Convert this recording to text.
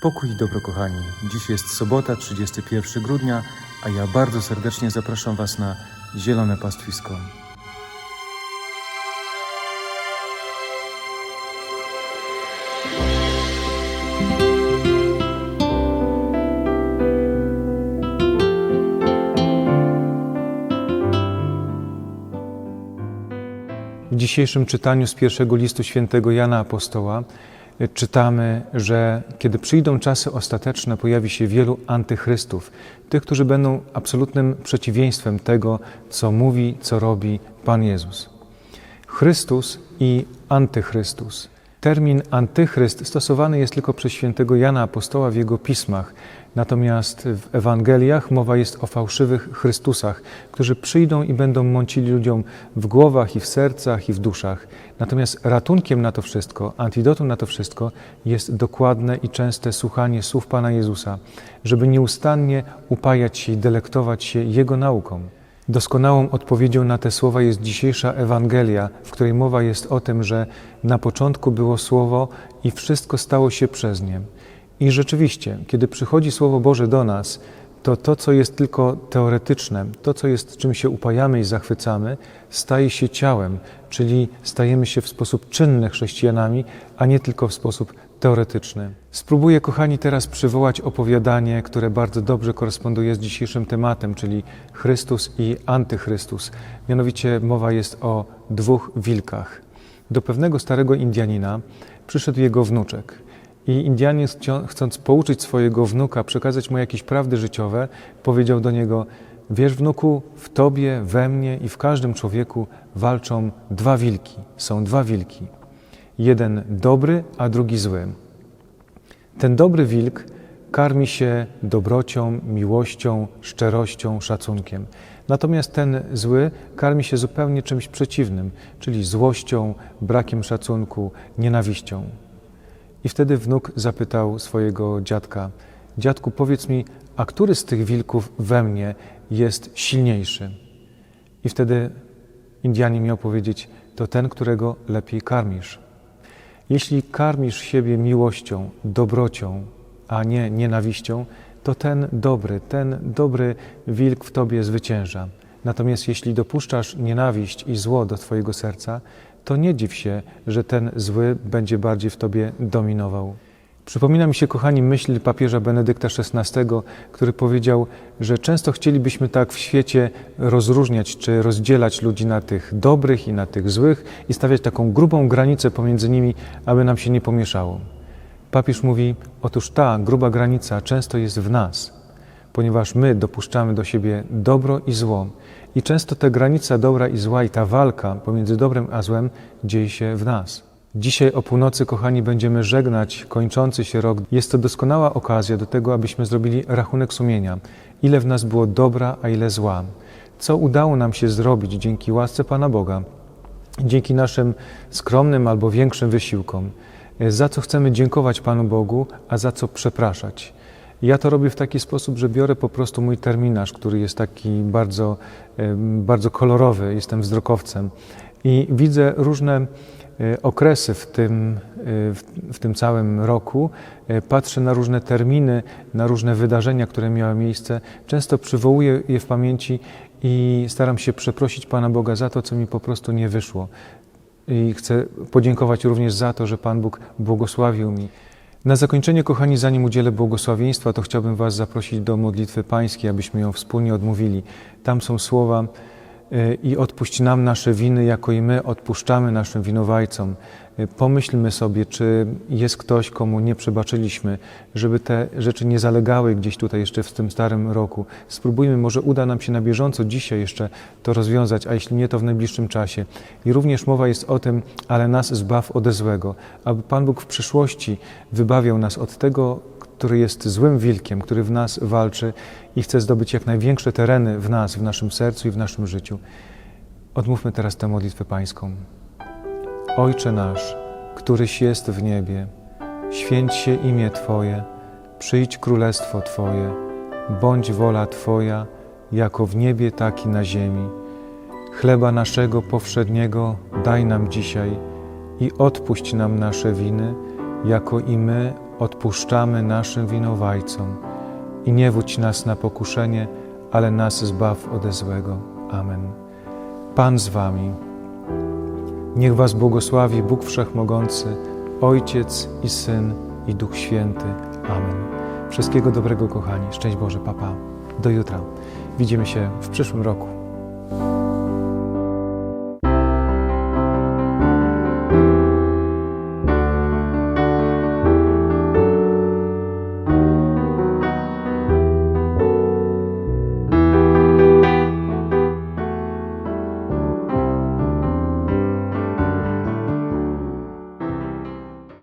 Pokój i dobro, kochani. Dziś jest sobota, 31 grudnia, a ja bardzo serdecznie zapraszam Was na Zielone Pastwisko. W dzisiejszym czytaniu z pierwszego listu świętego Jana Apostoła czytamy, że kiedy przyjdą czasy ostateczne, pojawi się wielu antychrystów, tych, którzy będą absolutnym przeciwieństwem tego, co mówi, co robi Pan Jezus. Chrystus i antychrystus. Termin antychryst stosowany jest tylko przez świętego Jana Apostoła w jego pismach, natomiast w Ewangeliach mowa jest o fałszywych Chrystusach, którzy przyjdą i będą mącili ludziom w głowach i w sercach i w duszach. Natomiast ratunkiem na to wszystko, antidotum na to wszystko jest dokładne i częste słuchanie słów Pana Jezusa, żeby nieustannie upajać się i delektować się Jego nauką. Doskonałą odpowiedzią na te słowa jest dzisiejsza Ewangelia, w której mowa jest o tym, że na początku było Słowo i wszystko stało się przez nie. I rzeczywiście, kiedy przychodzi Słowo Boże do nas, to to, co jest tylko teoretyczne, to, co jest czym się upajamy i zachwycamy, staje się ciałem, czyli stajemy się w sposób czynny chrześcijanami, a nie tylko w sposób teoretyczny. Spróbuję, kochani, teraz przywołać opowiadanie, które bardzo dobrze koresponduje z dzisiejszym tematem, czyli Chrystus i Antychrystus. Mianowicie mowa jest o dwóch wilkach. Do pewnego starego Indianina przyszedł jego wnuczek. I Indianin, chcąc pouczyć swojego wnuka, przekazać mu jakieś prawdy życiowe, powiedział do niego: Wiesz, wnuku, w tobie, we mnie i w każdym człowieku walczą dwa wilki. Są dwa wilki. Jeden dobry, a drugi zły. Ten dobry wilk karmi się dobrocią, miłością, szczerością, szacunkiem. Natomiast ten zły karmi się zupełnie czymś przeciwnym, czyli złością, brakiem szacunku, nienawiścią. I wtedy wnuk zapytał swojego dziadka: Dziadku, powiedz mi, a który z tych wilków we mnie jest silniejszy? I wtedy Indianin miał powiedzieć: To ten, którego lepiej karmisz. Jeśli karmisz siebie miłością, dobrocią, a nie nienawiścią, to ten dobry, ten dobry wilk w tobie zwycięża. Natomiast jeśli dopuszczasz nienawiść i zło do twojego serca, to nie dziw się, że ten zły będzie bardziej w tobie dominował. Przypomina mi się, kochani, myśl papieża Benedykta XVI, który powiedział, że często chcielibyśmy tak w świecie rozróżniać czy rozdzielać ludzi na tych dobrych i na tych złych i stawiać taką grubą granicę pomiędzy nimi, aby nam się nie pomieszało. Papież mówi: Otóż ta gruba granica często jest w nas, ponieważ my dopuszczamy do siebie dobro i zło. I często ta granica dobra i zła i ta walka pomiędzy dobrem a złem dzieje się w nas. Dzisiaj o północy, kochani, będziemy żegnać kończący się rok. Jest to doskonała okazja do tego, abyśmy zrobili rachunek sumienia. Ile w nas było dobra, a ile zła. Co udało nam się zrobić dzięki łasce Pana Boga, dzięki naszym skromnym albo większym wysiłkom. Za co chcemy dziękować Panu Bogu, a za co przepraszać. Ja to robię w taki sposób, że biorę po prostu mój terminarz, który jest taki bardzo, bardzo kolorowy, jestem wzrokowcem i widzę różne e, okresy w tym, e, w tym całym roku. E, Patrzę na różne terminy, na różne wydarzenia, które miały miejsce. Często przywołuję je w pamięci i staram się przeprosić Pana Boga za to, co mi po prostu nie wyszło. I chcę podziękować również za to, że Pan Bóg błogosławił mi. Na zakończenie, kochani, zanim udzielę błogosławieństwa, to chciałbym Was zaprosić do modlitwy pańskiej, abyśmy ją wspólnie odmówili. Tam są słowa i odpuść nam nasze winy, jako i my odpuszczamy naszym winowajcom. Y, Pomyślmy sobie, czy jest ktoś, komu nie przebaczyliśmy, żeby te rzeczy nie zalegały gdzieś tutaj jeszcze w tym starym roku. Spróbujmy, może uda nam się na bieżąco dzisiaj jeszcze to rozwiązać, a jeśli nie, to w najbliższym czasie. I również mowa jest o tym, ale nas zbaw ode złego, aby Pan Bóg w przyszłości wybawiał nas od tego, który jest złym wilkiem, który w nas walczy i chce zdobyć jak największe tereny w nas, w naszym sercu i w naszym życiu. Odmówmy teraz tę modlitwę pańską. Ojcze nasz, któryś jest w niebie, święć się imię Twoje, przyjdź królestwo Twoje, bądź wola Twoja, jako w niebie, tak i na ziemi. Chleba naszego powszedniego daj nam dzisiaj i odpuść nam nasze winy, jako i my odpuszczamy naszym winowajcom i nie wódź nas na pokuszenie, ale nas zbaw ode złego. Amen. Pan z wami. Niech was błogosławi Bóg Wszechmogący, Ojciec i Syn i Duch Święty. Amen. Wszystkiego dobrego, kochani. Szczęść Boże, papa. Do jutra. Widzimy się w przyszłym roku.